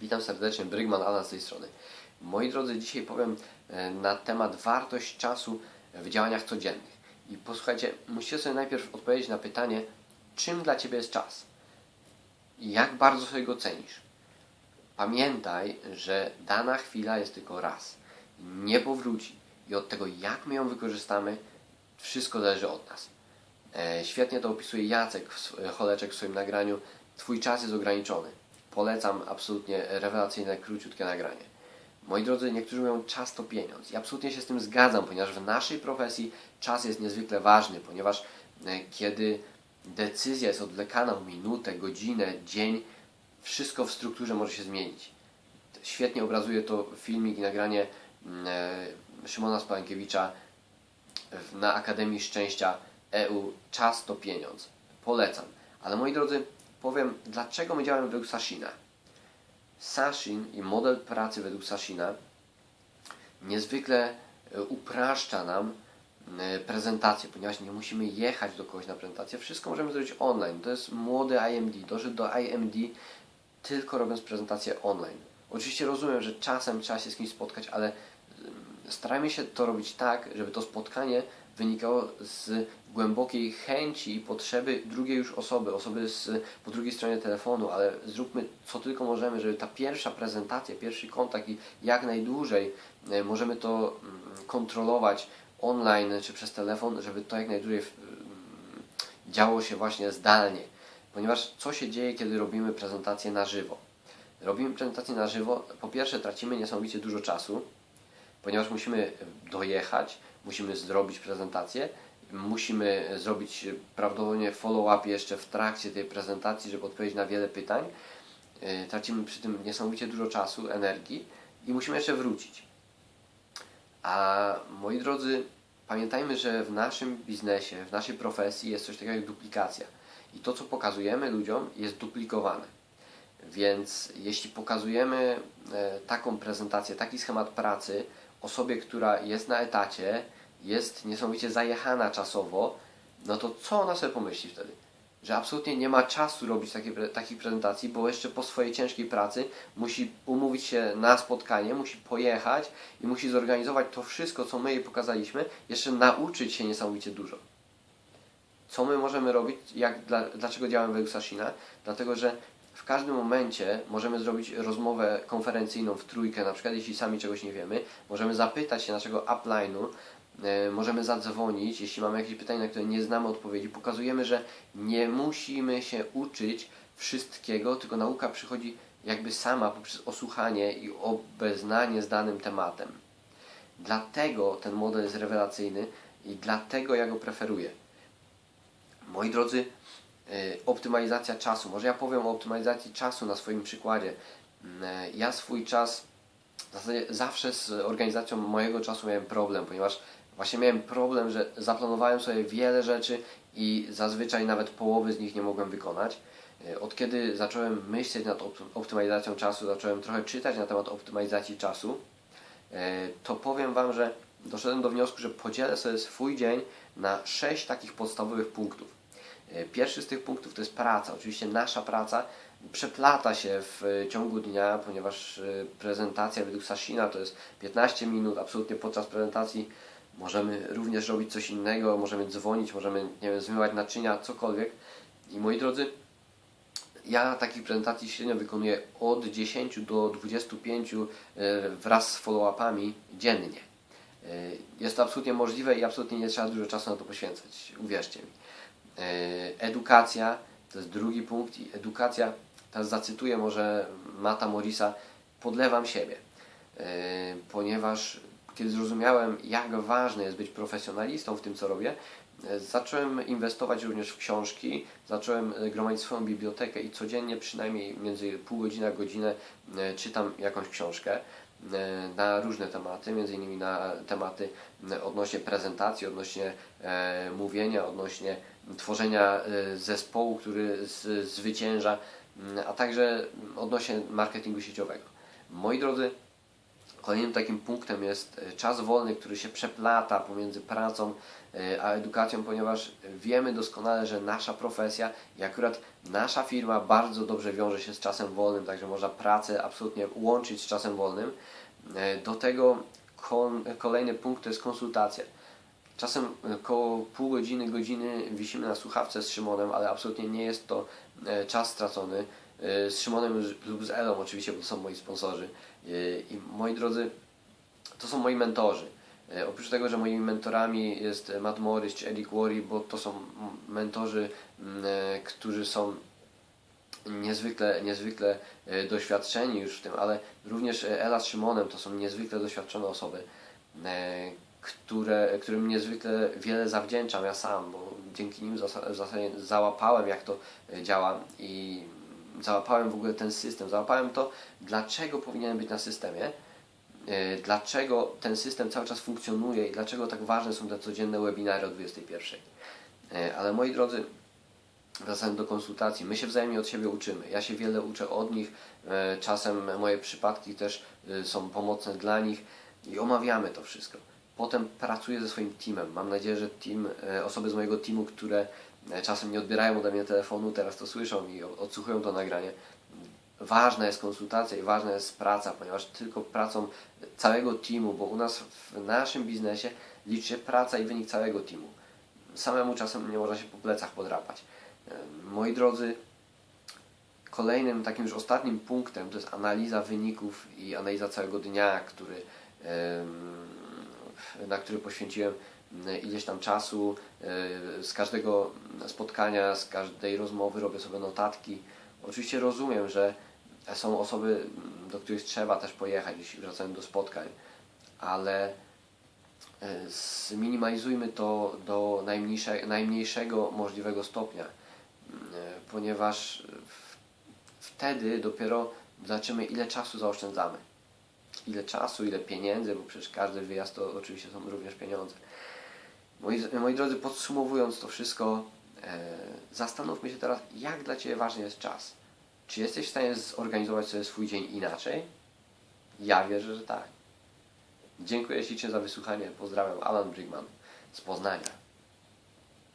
Witam serdecznie, Brygman Alan z tej strony. Moi drodzy, dzisiaj powiem e, na temat wartość czasu w działaniach codziennych. I posłuchajcie, musicie sobie najpierw odpowiedzieć na pytanie, czym dla Ciebie jest czas? I jak bardzo sobie go cenisz? Pamiętaj, że dana chwila jest tylko raz. Nie powróci. I od tego, jak my ją wykorzystamy, wszystko zależy od nas. E, świetnie to opisuje Jacek Choleczek w swoim nagraniu. Twój czas jest ograniczony. Polecam absolutnie rewelacyjne, króciutkie nagranie. Moi drodzy, niektórzy mówią, czas to pieniądz. I absolutnie się z tym zgadzam, ponieważ w naszej profesji czas jest niezwykle ważny, ponieważ e, kiedy decyzja jest odwlekana o minutę, godzinę, dzień, wszystko w strukturze może się zmienić. Świetnie obrazuje to filmik i nagranie mm, e, Szymona Spalankiewicza w- na Akademii Szczęścia EU Czas to pieniądz. Polecam. Ale moi drodzy, powiem, dlaczego my działamy według Sashina. Sashin i model pracy według Sashina niezwykle e, upraszcza nam e, prezentację, ponieważ nie musimy jechać do kogoś na prezentację. Wszystko możemy zrobić online. To jest młody IMD. Doszedł do IMD tylko robiąc prezentację online. Oczywiście rozumiem, że czasem trzeba się z kimś spotkać, ale mm, starajmy się to robić tak, żeby to spotkanie wynikało z głębokiej chęci i potrzeby drugiej już osoby, osoby z, po drugiej stronie telefonu, ale zróbmy co tylko możemy, żeby ta pierwsza prezentacja, pierwszy kontakt i jak najdłużej e, możemy to mm, kontrolować online czy przez telefon, żeby to jak najdłużej mm, działo się właśnie zdalnie. Ponieważ co się dzieje, kiedy robimy prezentację na żywo? Robimy prezentację na żywo, po pierwsze tracimy niesamowicie dużo czasu, ponieważ musimy dojechać, musimy zrobić prezentację, musimy zrobić prawdopodobnie follow-up jeszcze w trakcie tej prezentacji, żeby odpowiedzieć na wiele pytań. Yy, Tracimy przy tym niesamowicie dużo czasu, energii i musimy jeszcze wrócić. A moi drodzy, pamiętajmy, że w naszym biznesie, w naszej profesji jest coś takiego jak duplikacja. I to, co pokazujemy ludziom, jest duplikowane. Więc jeśli pokazujemy e, taką prezentację, taki schemat pracy osobie, która jest na etacie, jest niesamowicie zajechana czasowo, no to co ona sobie pomyśli wtedy? Że absolutnie nie ma czasu robić takiej, takich prezentacji, bo jeszcze po swojej ciężkiej pracy musi umówić się na spotkanie, musi pojechać i musi zorganizować to wszystko, co my jej pokazaliśmy, jeszcze nauczyć się niesamowicie dużo. Co my możemy robić? Jak, dla, dlaczego działamy według Sashina? Dlatego, że w każdym momencie możemy zrobić rozmowę konferencyjną w trójkę, na przykład jeśli sami czegoś nie wiemy, możemy zapytać się naszego upline'u, możemy zadzwonić, jeśli mamy jakieś pytanie, na które nie znamy odpowiedzi. Pokazujemy, że nie musimy się uczyć wszystkiego, tylko nauka przychodzi jakby sama poprzez osłuchanie i obeznanie z danym tematem. Dlatego ten model jest rewelacyjny i dlatego ja go preferuję. Moi drodzy, y, optymalizacja czasu. Może ja powiem o optymalizacji czasu na swoim przykładzie. Mm, y, Ja swój czas, w zasadzie zawsze z organizacją mojego czasu miałem problem, ponieważ właśnie miałem problem, że zaplanowałem sobie wiele rzeczy i zazwyczaj nawet połowy z nich nie mogłem wykonać. Y, Od kiedy zacząłem myśleć nad opty- optymalizacją czasu, zacząłem trochę czytać na temat optymalizacji czasu, E, to powiem Wam, że doszedłem do wniosku, że podzielę sobie swój dzień na sześć takich podstawowych punktów. E, Pierwszy z tych punktów to jest praca. Oczywiście nasza praca przeplata się w e, ciągu dnia, ponieważ e, prezentacja według Sashina to jest 15 minut. Absolutnie podczas prezentacji możemy również robić coś innego, możemy dzwonić, możemy nie wiem, zmywać naczynia, cokolwiek. I moi drodzy, ja takich prezentacji średnio wykonuję od 10 do 25 e, wraz z follow-upami dziennie. E, Jest to absolutnie możliwe i absolutnie nie trzeba dużo czasu na to poświęcać, uwierzcie mi. E, Edukacja to jest drugi punkt i edukacja, teraz zacytuję może Mata Morisa, podlewam siebie, ponieważ kiedy zrozumiałem, jak ważne jest być profesjonalistą w tym, co robię, e, zacząłem inwestować również w książki, zacząłem e, gromadzić swoją bibliotekę i codziennie przynajmniej między pół godziny a godzinę e, czytam jakąś książkę na różne tematy, między innymi na tematy odnośnie prezentacji, odnośnie mówienia, odnośnie tworzenia zespołu, który zwycięża, a także odnośnie marketingu sieciowego. Moi drodzy, Kolejnym takim punktem jest e, czas wolny, który się przeplata pomiędzy pracą e, a edukacją, ponieważ wiemy doskonale, że nasza profesja i akurat nasza firma bardzo dobrze wiąże się z czasem wolnym, także można pracę absolutnie łączyć z czasem wolnym. E, Do tego kolejny punkt to jest konsultacja. Czasem około pół godziny, godziny wisimy na słuchawce z Szymonem, ale absolutnie nie jest to czas stracony. E, Z Szymonem lub z Elą oczywiście, bo to są moi sponsorzy. E, I moi drodzy, to są moi mentorzy. E, Oprócz tego, że moimi mentorami jest Matt Morris czy Eric Worry, bo to są mentorzy, którzy są niezwykle, niezwykle doświadczeni już w tym, ale również Ela z Szymonem to są niezwykle doświadczone osoby, które, którym niezwykle wiele zawdzięczam ja sam, bo dzięki nim załapałem jak to działa i załapałem w ogóle ten system, załapałem to, dlaczego powinienem być na systemie, e, dlaczego ten system cały czas funkcjonuje i dlaczego tak ważne są te codzienne webinary o 21. E, Ale moi drodzy, wracając do konsultacji, my się wzajemnie od siebie uczymy. Ja się wiele uczę od nich, e, czasem moje przypadki też są pomocne dla nich i omawiamy to wszystko. Potem pracuję ze swoim teamem. Mam nadzieję, że team, osoby z mojego teamu, które czasem nie odbierają ode mnie telefonu, teraz to słyszą i odsłuchują to nagranie. Ważna jest konsultacja i ważna jest praca, ponieważ tylko pracą całego teamu, bo u nas w naszym biznesie liczy się praca i wynik całego teamu. Samemu czasem nie można się po plecach podrapać. E, Moi drodzy, kolejnym takim już ostatnim punktem to jest analiza wyników i analiza całego dnia, który, na który poświęciłem ileś tam czasu. E, Z każdego spotkania, z każdej rozmowy robię sobie notatki. Oczywiście rozumiem, że są osoby, do których trzeba też pojechać, jeśli wracamy do spotkań, ale e, zminimalizujmy to do najmniejsze, najmniejszego możliwego stopnia, ponieważ wtedy dopiero zobaczymy, ile czasu zaoszczędzamy. Ile czasu, ile pieniędzy, bo przecież każdy wyjazd to oczywiście są również pieniądze. Moi, moi drodzy, podsumowując to wszystko, e, zastanówmy się teraz, jak dla Ciebie ważny jest czas. Czy jesteś w stanie zorganizować sobie swój dzień inaczej? Ja wierzę, że tak. Dziękuję ślicznie za wysłuchanie. Pozdrawiam, Alan Brigman z Poznania.